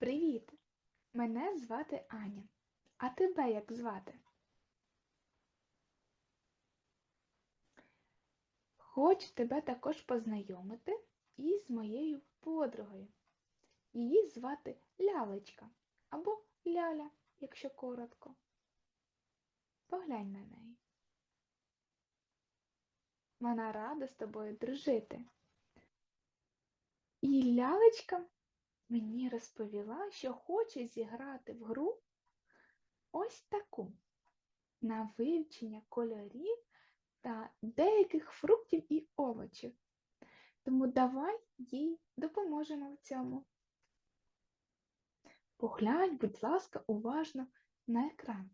Привіт! Мене звати Аня. А тебе як звати? Хочу тебе також познайомити із моєю подругою. Її звати Лялечка або Ляля, якщо коротко. Поглянь на неї. Вона рада з тобою дружити. І лялечка мені розповіла, що хоче зіграти в гру ось таку на вивчення кольорів та деяких фруктів і овочів. Тому давай їй допоможемо в цьому. Поглянь, будь ласка, уважно на екран.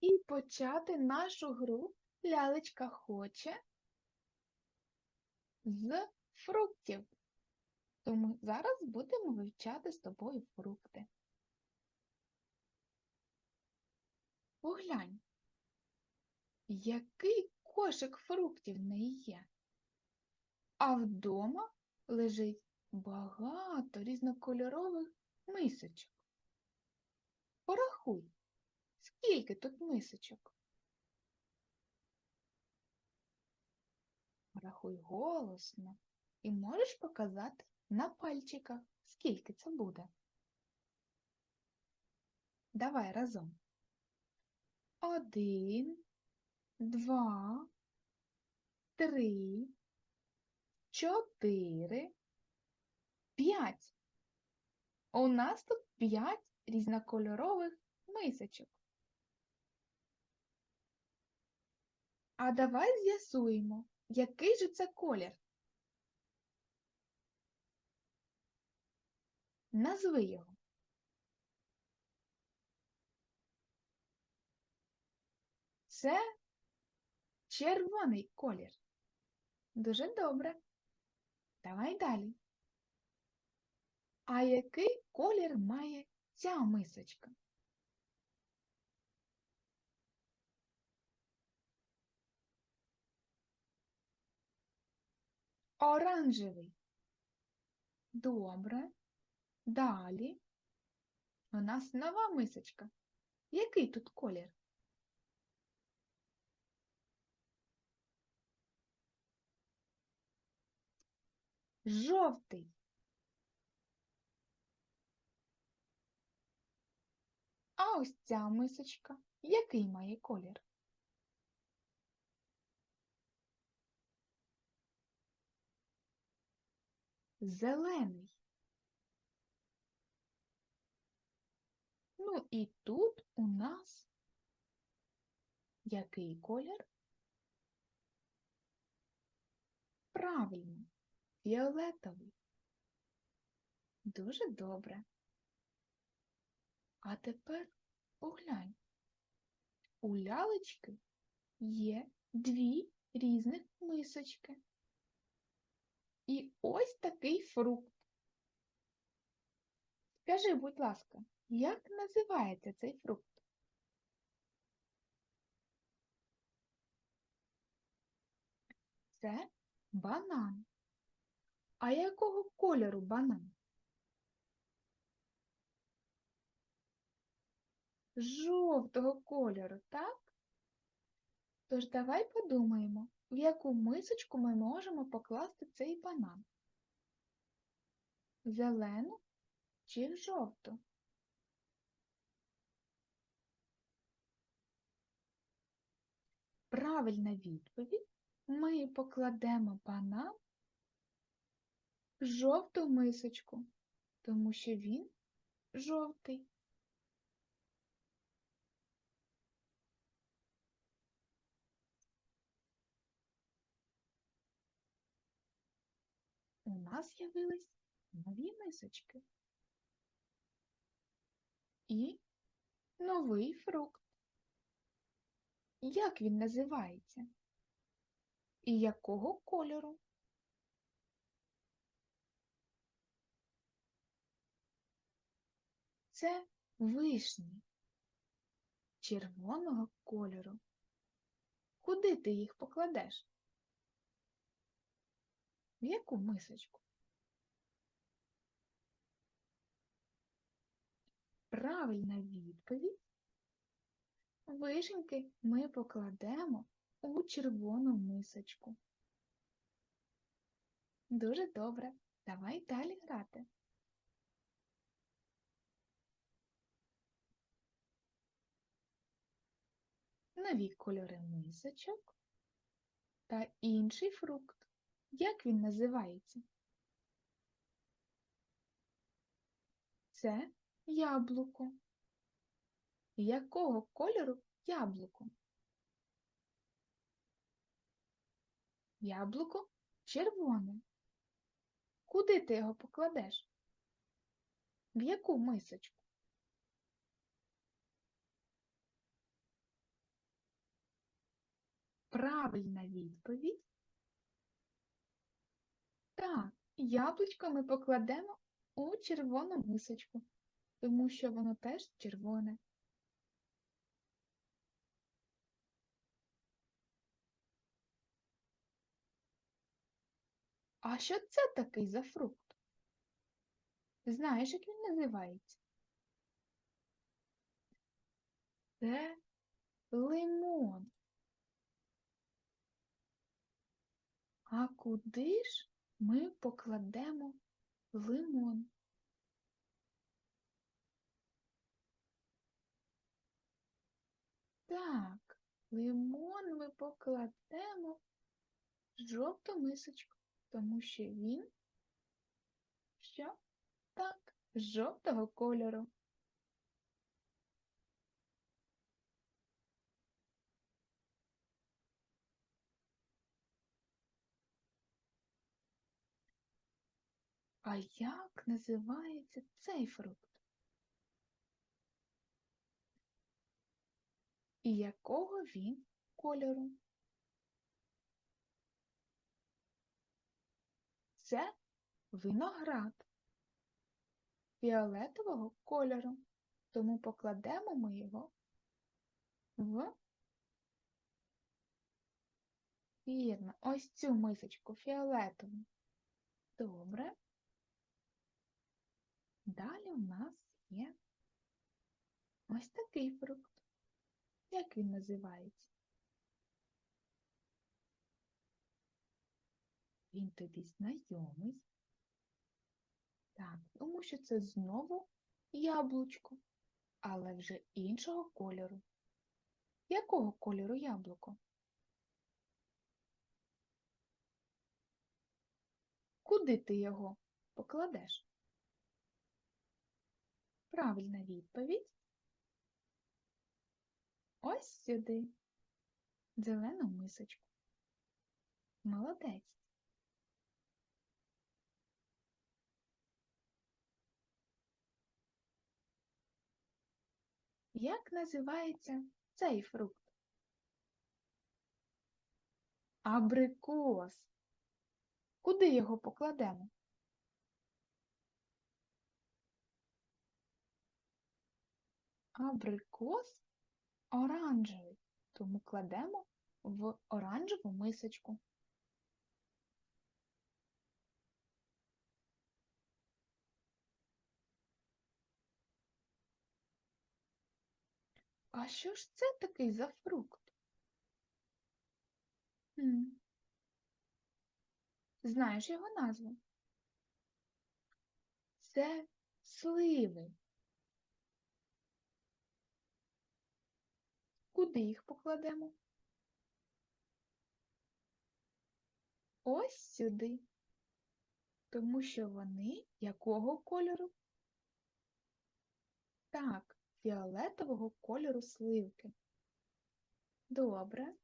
І почати нашу гру лялечка хоче з фруктів. Тому зараз будемо вивчати з тобою фрукти. Поглянь, який кошик фруктів в неї є. А вдома лежить багато різнокольорових мисочок. Порахуй, скільки тут мисочок? Рахуй голосно і можеш показати на пальчиках, скільки це буде. Давай разом. Один, два, три, чотири, п'ять. У нас тут п'ять різнокольорових мисочок. А давай з'ясуємо, який же це колір? Назви його. Це червоний колір. Дуже добре. Давай далі. А який колір має ця мисочка? Оранжевий. Добре. Далі. У нас нова мисочка. Який тут колір? Жовтий. А ось ця мисочка. Який має колір? Зелений. Ну і тут у нас який колір? Правильно, фіолетовий. Дуже добре. А тепер поглянь. У лялечки є дві різних мисочки. І ось такий фрукт. Скажи, будь ласка, як називається цей фрукт? Це банан. А якого кольору банан? Жовтого кольору, так? Тож давай подумаємо, в яку мисочку ми можемо покласти цей банан? Зелену чи в жовту? Правильна відповідь ми покладемо банан в жовту мисочку, тому що він жовтий. У нас з'явились нові мисочки. І новий фрукт. Як він називається? І якого кольору? Це вишні червоного кольору. Куди ти їх покладеш? В яку мисочку? Правильна відповідь. Вишеньки ми покладемо у червону мисочку. Дуже добре. Давай далі грати. Нові кольори мисочок та інший фрукт. Як він називається? Це яблуко. Якого кольору яблуко? Яблуко червоне. Куди ти його покладеш? В яку мисочку? Правильна відповідь. Так, яблучко ми покладемо у червону мисочку, тому що воно теж червоне. А що це такий за фрукт? Знаєш, як він називається? Це лимон. А куди ж ми покладемо лимон? Так, лимон ми покладемо в жовту мисочку, тому що він що? Так, жовтого кольору. А як називається цей фрукт? І якого він кольору? Це виноград фіолетового кольору, тому покладемо ми його в вірно, ось цю мисочку фіолетову. Добре. Далі у нас є ось такий фрукт. Як він називається? Він тобі знайомий. Так, тому що це знову яблучко, але вже іншого кольору. Якого кольору яблуко? Куди ти його покладеш? Правильна відповідь. Ось сюди. Зелену мисочку. Молодець. Як називається цей фрукт? Абрикос. Куди його покладемо? Абрикос оранжевий, тому кладемо в оранжеву мисочку. А що ж це такий за фрукт? М. Знаєш його назву? Це сливи. Куди їх покладемо? Ось сюди. Тому що вони якого кольору? Так, фіолетового кольору сливки. Добре.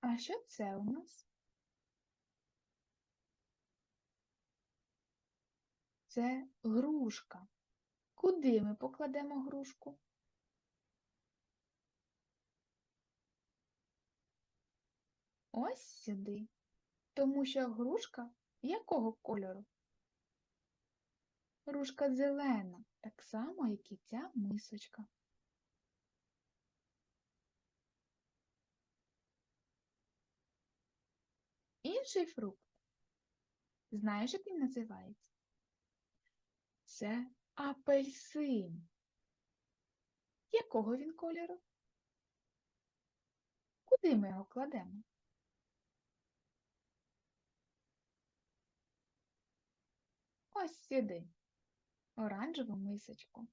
А що це у нас? це грушка. Куди ми покладемо грушку? Ось сюди. Тому що грушка якого кольору? Грушка зелена, так само, як і ця мисочка. Інший фрукт. Знаєш, як він називається? Це апельсин. Якого він кольору? Куди ми його кладемо? Ось сюди, оранжеву мисочку.